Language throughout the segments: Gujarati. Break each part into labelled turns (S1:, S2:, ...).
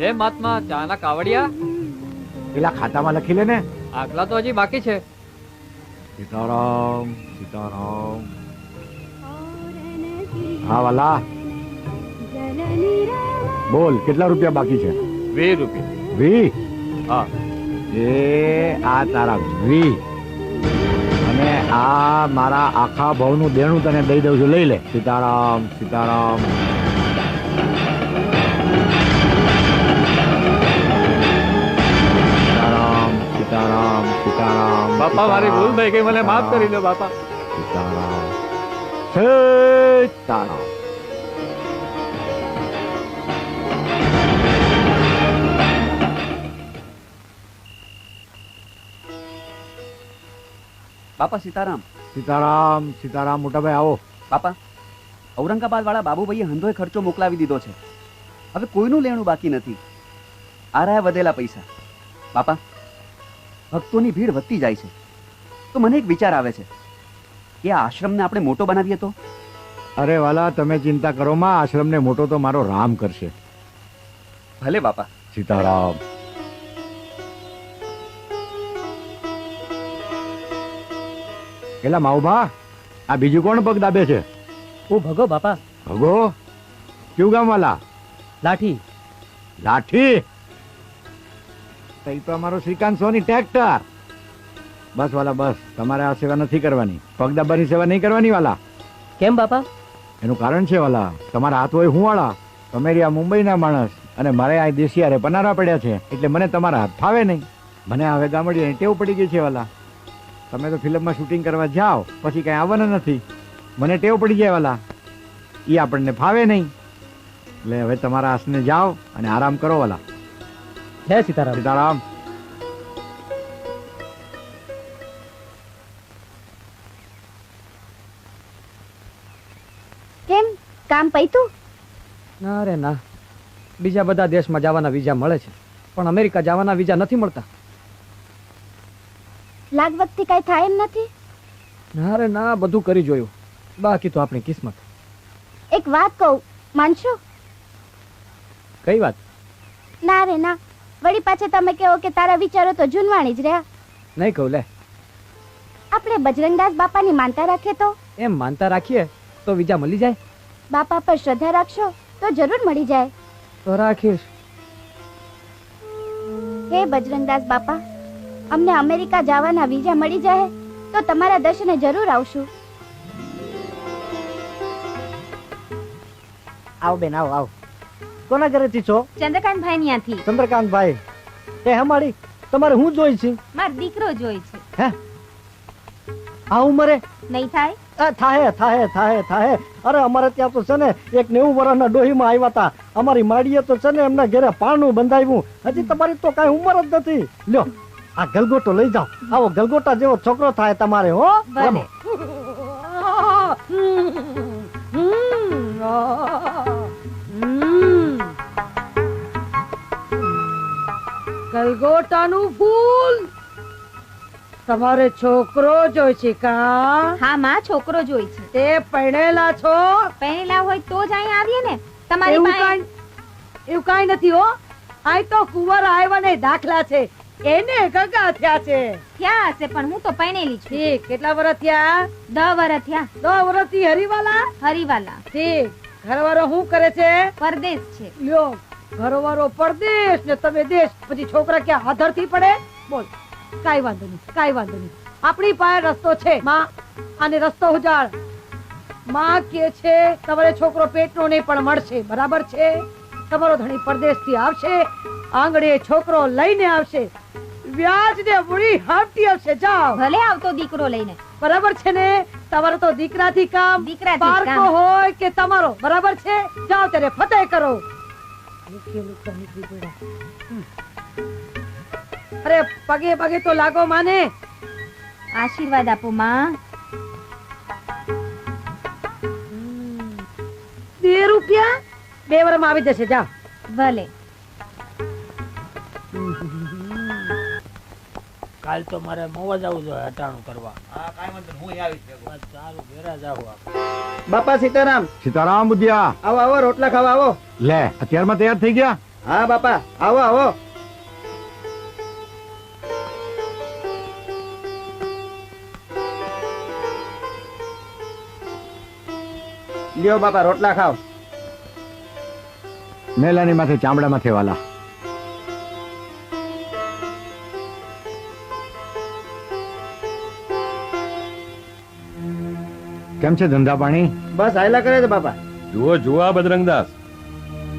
S1: એ મહાત્મા ચાના કાવડિયા?
S2: પેલા ખાતામાં લખી લે ને.
S1: આગલા તો હજી બાકી છે.
S2: સીતારામ સીતારામ. હા વાલા. બોલ કેટલા રૂપિયા બાકી છે?
S1: વી રૂપિયા.
S2: વી
S1: હા.
S2: એ આ તારા વી અને આ મારા આખા ભાવનું દેણું તને દઈ દઉં છું. લઈ લે. સીતારામ સીતારામ સીતારામ. સીતારામ
S1: બાપા મારી ભૂલ થઈ ગઈ મને માફ કરી દો બાપા.
S2: સીતારામ. સીતારામ
S3: બાપા સીતારામ.
S2: સીતારામ સીતારામ મોટાભાઈ આવો.
S3: બાપા ઔરંગાબાદ વાળા બાબુભાઈએ હંધોય ખર્ચો મોકલાવી દીધો છે. હવે કોઈનું લેણું બાકી નથી. આ રહ્યા વધેલા પૈસા. બાપા ભક્તોની ભીડ વધતી જાય છે. તો મને એક વિચાર આવે છે. કે આ આશ્રમને આપણે મોટો બનાવીએ તો?
S2: અરે વાલા તમે ચિંતા કરો માં આશ્રમને મોટો તો મારો રામ કરશે.
S3: ભલે બાપા.
S2: સીતારામ. એલા માઉભા આ બીજું કોણ પગ દાબે છે?
S4: ઓ ભગો બાપા.
S2: ભગો? કયું ગામ વાલા?
S4: લાઠી.
S2: લાઠી? તો એ તો અમારો શ્રીકાંત સોની ટ્રેક્ટર બસ વાલા બસ. તમારે આ સેવા નથી કરવાની. પગ દાબાની સેવા નહીં કરવાની વાલા.
S4: કેમ બાપા?
S2: એનું કારણ છે વાલા તમારા હાથ હોય હું વાળા. તમે રહ્યા મુંબઈના માણસ અને મારે આ દેશિયારે પનારા પડ્યા છે એટલે મને તમારા હાથ ફાવે નહીં. મને હવે ગામડીની ટેવ પડી ગઈ છે વાલા. તમે તો ફિલ્મમાં શૂટિંગ કરવા જાઓ પછી કંઈ આવવાના નથી. મને ટેવ પડી જાય વાલા. એ આપણને ફાવે નહીં. એટલે હવે તમારા હાથને જાઓ અને આરામ કરો વાલા.
S4: જય સીતારામ.
S2: સીતારામ.
S5: કેમ? કામ પૈતું?
S4: ના રે ના. બીજા બધા દેશમાં જવાના વિઝા મળે છે. પણ અમેરિકા જવાના વિઝા નથી મળતા.
S5: લાગ વખતે કઈ થાય એમ નથી?
S4: ના રે ના બધું કરી જોયું. બાકી તો આપણી કિસ્મત.
S5: એક વાત કહું. માનશો?
S4: કઈ વાત?
S5: ના રે ના. વળી પાછા તમે કહો કે તારા વિચારો તો જૂનવાણી જ રહ્યા.
S4: નહીં કહું લે.
S5: આપણે બજરંગદાસ બાપાની માનતા રાખીએ તો?
S4: એમ માનતા રાખીએ તો વિજા મળી જાય?
S5: બાપા પર શ્રદ્ધા રાખશો તો જરૂર મળી જાય.
S4: તો રાખીશ.
S5: હે બજરંગદાસ બાપા અમને અમેરિકા જવાના વિઝા મળી જાય તો તમારા દર્શને જરૂર આવશું.
S4: આવો બેન આવો આવો. કોના ઘરેથી છો
S6: ચંદ્રકાંતભાઈ ત્યાંથી
S4: ચંદ્રકાંતભાઈ એ હમાડી તમારે હું જોઈ છે
S6: મારો દીકરો જોઈ છે
S4: હે આ ઉંમરે
S6: નહીં થાય
S4: થાહે થાહે થાહે થાહે અરે અમારે ત્યાં તો છે ને એક નેવું વર્ષના ડોહીમાં આવ્યા હતા અમારી માડીએ તો છે ને એમના ઘરે પાણું બંધાવ્યું હજી તમારી તો કઈ ઉંમર જ નથી લ્યો આ ગલગોટો લઈ જાઓ આવો ગલગોટા જેવો છોકરો થાય તમારે હો રમો.
S7: ગલગોટાનું ફૂલ. તમારે છોકરો જોઈ છે કા?
S6: હા માં છોકરો જોઈ છે.
S7: તે પરણેલા છો?
S6: પહેરેલા હોય તો જ અહીં આવીએ ને. તમારી પાસે
S7: એવું કાંઈ નથી હો. આય તો કુંવર આવ્યા ને દાખલા છે. એને ગગા થયા છે.
S6: થયા હશે પણ હું તો પહેરેલી છું.
S7: ઠીક કેટલા વર્ષ થયા?
S6: દસ વર્ષ થયા.
S7: દસ વર્ષથી હરીવાલા?
S6: હરિવાલા.
S7: ઠીક ઘરવાળો શું કરે છે?
S6: પરદેશ છે.
S7: લ્યો. ઘરવાળો પરદેશ ને તમે દેશ. પછી છોકરા ક્યાં આધરથી પડે? બોલ. કાઈ વાંધો નહીં કાઈ વાંધો નહીં. આપણી પાસે રસ્તો છે. માં આને રસ્તો ઉજાળ. માં કે છે તમારે છોકરો પેટનો નહીં પણ મળશે. બરાબર છે? તમારો ધણી પરદેશથી આવશે. આંગળે છોકરો લઈને આવશે. વ્યાજ ને મૂડી હાફતી આવશે. જાઓ.
S6: ભલે આવતો દીકરો લઈને.
S7: બરાબર છે ને? તમારો તો દીકરાથી કામ.
S6: દીકરા
S7: હોય કે તમારો. બરાબર છે? જાઓ ત્યારે ફતેહ કરો. અરે પગે પગે તો લાગો માને.
S6: આશીર્વાદ આપો માં.
S7: બે રૂપિયા? બે વરમાં આવી જશે જા.
S6: ભલે.
S8: કાલ તો મારે મોવા જવું જોઈએ હટાણું કરવા. બસ સારું ઘેરા જાવ
S4: બાપા સીતારામ.
S2: સીતારામ બુધિયા
S4: આવો આવો રોટલા ખાવા આવો.
S2: લે અત્યારમાં તૈયાર થઈ ગયા?
S3: હા બાપા આવો આવો. લ્યો બાપા રોટલા ખાઓ.
S2: મેલાની માથે ચામડા માંથી વાલા. કેમ છે ધંધા પાણી?
S3: બસ આયલા કરે છે બાપા.
S9: જુઓ જુઓ આ બજરંગદાસ.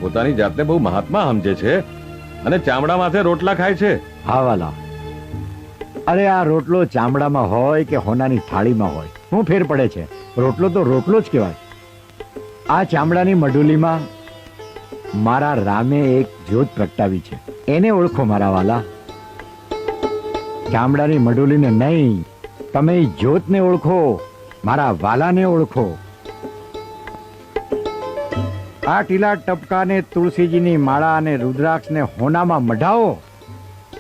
S9: પોતાની જાતને બહુ મહાત્મા સમજે છે અને ચામડા માથે રોટલા ખાય છે.
S2: હા વાલા. અરે આ રોટલો ચામડામાં હોય કે હોનાની થાળીમાં હોય? શું ફેર પડે છે. રોટલો તો રોટલો જ કહેવાય. આ ચામડાની મડુલીમાં મારા રામે એક જ્યોત પ્રગટાવી છે. એને ઓળખો મારા વાલા. ચામડાની મઢુલીને નહીં તમે જ્યોતને ઓળખો. મારા વાલાને ઓળખો. આ ટીલા ટપકાને, તુલસીજીની માળા અને રુદ્રાક્ષને હોનામાં મઢાવો.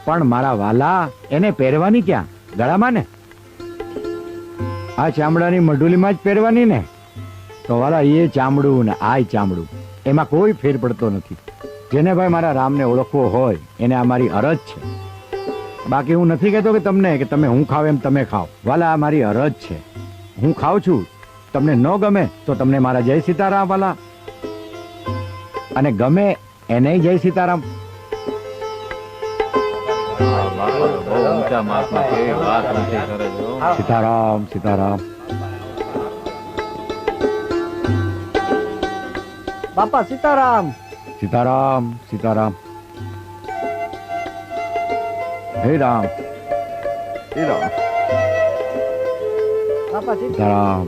S2: પણ મારા વાલા, એને પહેરવાની ક્યાં? ગળામાં ને? આ ચામડાની મઢુલીમાં જ પહેરવાની ને? તો વાલા, એ ચામડું ને આ ચામડું. એમાં કોઈ ફેર પડતો નથી. જેને ભાઈ મારા રામને ઓળખવો હોય, એને આ મારી અરજ છે. બાકી હું નથી કહેતો કે તમને, કે તમે હું ખાવ એમ તમે ખાઓ વાલા મારી અરજ છે. હું ખાઉં છું. તમને ન ગમે તો તમને મારા જય સીતારામ વાલા અને ગમે એને જય સીતારામ. સીતારામ સીતારામ.
S4: બાપા સીતારામ.
S2: સીતારામ સીતારામ. હે રામ. હે રામ.
S4: બાપા સીતારામ
S2: સીતારામ